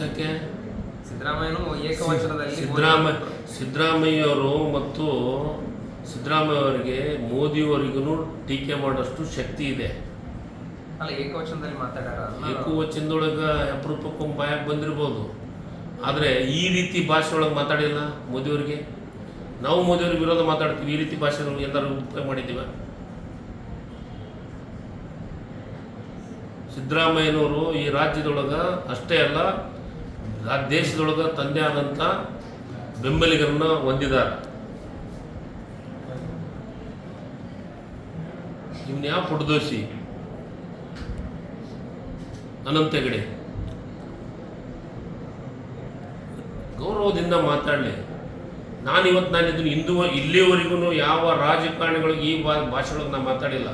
ಯಾಕೆ? ಏಕವಚನದಲ್ಲಿ ಸಿದ್ದರಾಮಯ್ಯ ಸಿದ್ದರಾಮಯ್ಯವರು ಮತ್ತು ಸಿದ್ದರಾಮಯ್ಯ ಅವರಿಗೆ ಮೋದಿಯವರಿಗೂ ಟೀಕೆ ಮಾಡೋಷ್ಟು ಶಕ್ತಿ ಇದೆ. ಅಲ್ಲ ಏಕವಚನದಲ್ಲಿ ಅದನ್ನ ಏಕವಚನದೊಳಗೆ ಅಪರೂಪಕ್ಕೊಮ್ಮೆ ಬಾಯಾಗಿ ಬಂದಿರ್ಬೋದು. ಆದರೆ ಈ ರೀತಿ ಭಾಷೆ ಒಳಗೆ ಮಾತಾಡಿಲ್ಲ ಮೋದಿಯವರಿಗೆ? ನಾವು ಮೋದಿಯವ್ರಿಗೆ ವಿರೋಧ ಮಾತಾಡ್ತೀವಿ ಈ ರೀತಿ ಭಾಷೆ ಎಲ್ಲರೂ ಉಪಯೋಗ ಮಾಡಿದ್ದೀವ? ಸಿದ್ದರಾಮಯ್ಯನವರು ಈ ರಾಜ್ಯದೊಳಗೆ ಅಷ್ಟೇ ಅಲ್ಲ ರಾ- ದೇಶದೊಳಗೆ ತಂದೆ ಆದಂಥ ಬೆಂಬಲಿಗರನ್ನ ಹೊಂದಿದ್ದಾರೆ. ಇವನ್ ಯಾವ ಅನಂತಗಡೆ. ಅನಂತ ಹೆಗಡೆ ಗೌರವದಿಂದ ಮಾತಾಡಲಿ. ನಾನು ಇವತ್ತು ನಾನು ಇದನ್ನು ಇಂದು ಇಲ್ಲಿಯವರೆಗೂ ಯಾವ ರಾಜಕಾರಣಿಗಳಿಗೆ ಈ ಭಾಷೆಗಳಿಗೆ ನಾನು ಮಾತಾಡಿಲ್ಲ.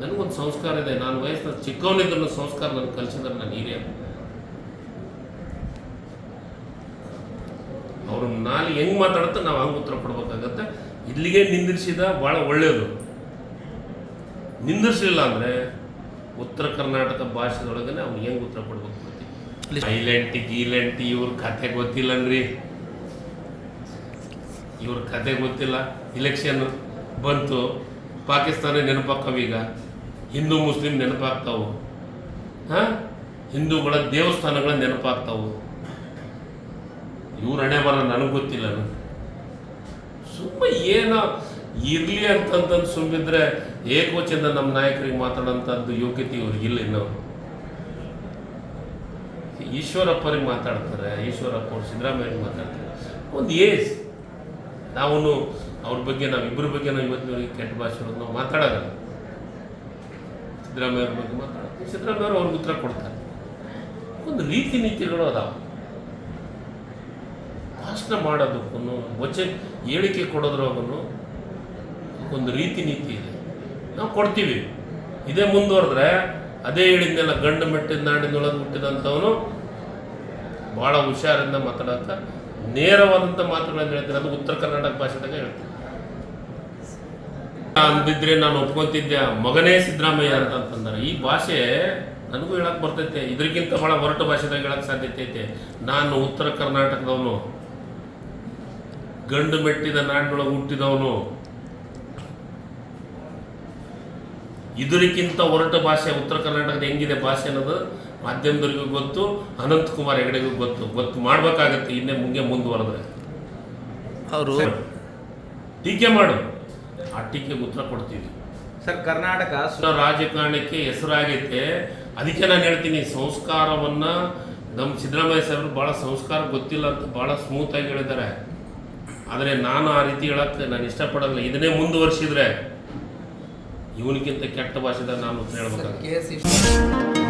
ನನಗೊಂದು ಸಂಸ್ಕಾರ ಇದೆ. ನಾನು ವಯಸ್ಸಿನ ಚಿಕ್ಕವನಿದ್ದ ಸಂಸ್ಕಾರ ನನಗೆ ಕಲಿಸಿದ್ರೆ ನಾನು ಹಿರಿಯ ಅವರು ನಾಲ್ ಹೆಂಗೆ ಮಾತಾಡುತ್ತೆ ನಾವು ಹಂಗೆ ಉತ್ತರ ಕೊಡ್ಬೇಕಾಗತ್ತೆ. ಇಲ್ಲಿಗೆ ನಿಂದಿರಿಸಿದ ಭಾಳ ಒಳ್ಳೆಯದು ನಿಂದಿರಿಸಲಿಲ್ಲ ಅಂದರೆ ಉತ್ತರ ಕರ್ನಾಟಕ ಭಾಷೆದೊಳಗನೆ ಅವ್ನು ಹೆಂಗೆ ಉತ್ತರ ಕೊಡ್ಬೇಕು ಐಲೆಂಟಿ ಗೀಲೆಂಟಿ ಇವ್ರ ಕತೆ ಗೊತ್ತಿಲ್ಲನ್ರಿ. ಇವ್ರ ಕತೆ ಗೊತ್ತಿಲ್ಲ. ಇಲೆಕ್ಷನ್ ಬಂತು. ಪಾಕಿಸ್ತಾನ ಈಗ. ಹಿಂದೂ ಮುಸ್ಲಿಂ ನೆನಪಾಗ್ತಾವು. ಹಾಂ? ಹಿಂದೂಗಳ ದೇವಸ್ಥಾನಗಳ ನೆನಪಾಗ್ತಾವು. ಇವ್ರ ಹಣೆ ಬರ ನನಗೆ ಗೊತ್ತಿಲ್ಲ ಸುಮ್ಮನೆ ಏನೋ ಇರಲಿ ಅಂತಂತಂದು ಸುಮ್ಮಿದ್ರೆ ಏಕವಚನ ನಮ್ಮ ನಾಯಕರಿಗೆ ಮಾತಾಡೋಂಥದ್ದು ಯೋಗ್ಯತೆ ಇವ್ರಿಗಿಲ್ಲ ಇನ್ನು. ಈಶ್ವರಪ್ಪರಿಗೆ ಮಾತಾಡ್ತಾರೆ, ಈಶ್ವರಪ್ಪ ಅವ್ರು ಸಿದ್ದರಾಮಯ್ಯ ಮಾತಾಡ್ತಾರೆ. ಒಂದು ಏಜ್. ನಾವು ಅವ್ರ ಬಗ್ಗೆ ನಾವು ಇಬ್ಬರ ಬಗ್ಗೆ ನಾವು ಇವತ್ತಿನವರೆಗೆ ಕೆಟ್ಟ ಭಾಷೆ ನಾವು ಮಾತಾಡೋದಲ್ಲ. ಸಿದ್ದರಾಮಯ್ಯ ಅವ್ರ ಬಗ್ಗೆ ಮಾತಾಡ್ತೀವಿ ಸಿದ್ದರಾಮಯ್ಯ ಅವ್ರು ಅವ್ರಿಗೆ ಉತ್ತರ ಕೊಡ್ತಾರೆ. ಒಂದು ರೀತಿ ನೀತಿಗಳು ಅದಾವೆ. ಭಾಷಣ ಮಾಡೋದಕ್ಕೂ ವಚ ಹೇಳಿಕೆ ಕೊಡೋದ್ರಾಗೂ ಒಂದು ರೀತಿ ನೀತಿ ಇದೆ. ನಾವು ಕೊಡ್ತೀವಿ. ಇದೇ ಮುಂದುವರೆದ್ರೆ ಅದೇ ಹೇಳಿದ್ನೆಲ್ಲ, ಗಂಡು ಮೆಟ್ಟಿದ ನಾಡಿನೊಳಗೆ ಹುಟ್ಟಿದಂಥವನು ಭಾಳ ಹುಷಾರಿಂದ ಮಾತಾಡೋಕೆ ನೇರವಾದಂಥ ಮಾತುಗಳನ್ನು ಹೇಳ್ತೀನಿ ಅದು ಉತ್ತರ ಕರ್ನಾಟಕ ಭಾಷೆದಾಗ ಹೇಳ್ತೀನಿ ಅಂದಿದ್ರೆ ನಾನು ಒಪ್ಕೊಂತಿದ್ದೆ, ಮಗನೇ ಸಿದ್ದರಾಮಯ್ಯ ಅಂತ ಅಂತಂದ್ರೆ, ಈ ಭಾಷೆ ನನಗೂ ಹೇಳಕ್ ಬರ್ತೈತೆ. ಇದಕ್ಕಿಂತ ಭಾಳ ಹೊರಟು ಭಾಷೆದಾಗ ಹೇಳಕ್ ಸಾಧ್ಯತೆ ಐತೆ. ನಾನು ಉತ್ತರ ಕರ್ನಾಟಕದವನು. ಗಂಡು ಮೆಟ್ಟಿದ ನಾಡಿನೊಳಗೆ ಹುಟ್ಟಿದವನು. ಇದರಿಗಿಂತ ಹೊರಟ ಭಾಷೆ ಉತ್ತರ ಕರ್ನಾಟಕದ ಹೆಂಗಿದೆ ಭಾಷೆ ಅನ್ನೋದು ಮಾಧ್ಯಮದವ್ರಿಗೂ ಗೊತ್ತು ಅನಂತ್ ಕುಮಾರ್ ಹೆಗಡೆಗೂ ಗೊತ್ತು. ಗೊತ್ತು ಮಾಡ್ಬೇಕಾಗತ್ತೆ ಇನ್ನೇ ಮುಂಗೆ ಮುಂದುವರೆದ್ರೆ. ಅವರು ಟೀಕೆ ಮಾಡು. ಆ ಟೀಕೆಗೆ ಉತ್ತರ ಕೊಡ್ತೀವಿ. ಸರ್ ಕರ್ನಾಟಕ ರಾಜಕಾರಣಕ್ಕೆ ಹೆಸರಾಗೈತೆ. ಅದಕ್ಕೆ ನಾನು ಹೇಳ್ತೀನಿ ಸಂಸ್ಕಾರವನ್ನ ನಮ್ಮ ಸಿದ್ದರಾಮಯ್ಯ ಸಾಹೇಬರು ಭಾಳ ಸಂಸ್ಕಾರ ಗೊತ್ತಿಲ್ಲ ಅಂತ ಭಾಳ ಸ್ಮೂತಾಗಿ ಹೇಳಿದ್ದಾರೆ. ಆದರೆ ನಾನು ಆ ರೀತಿ ಹೇಳಕ್ಕೆ ನಾನು ಇಷ್ಟಪಡಲ್ಲ ಇದನ್ನೇ ಮುಂದುವರಿಸಿದ್ರೆ ಇವನಿಗಿಂತ ಕೆಟ್ಟ ಭಾಷೆದಾಗ ನಾನು ಎಸ್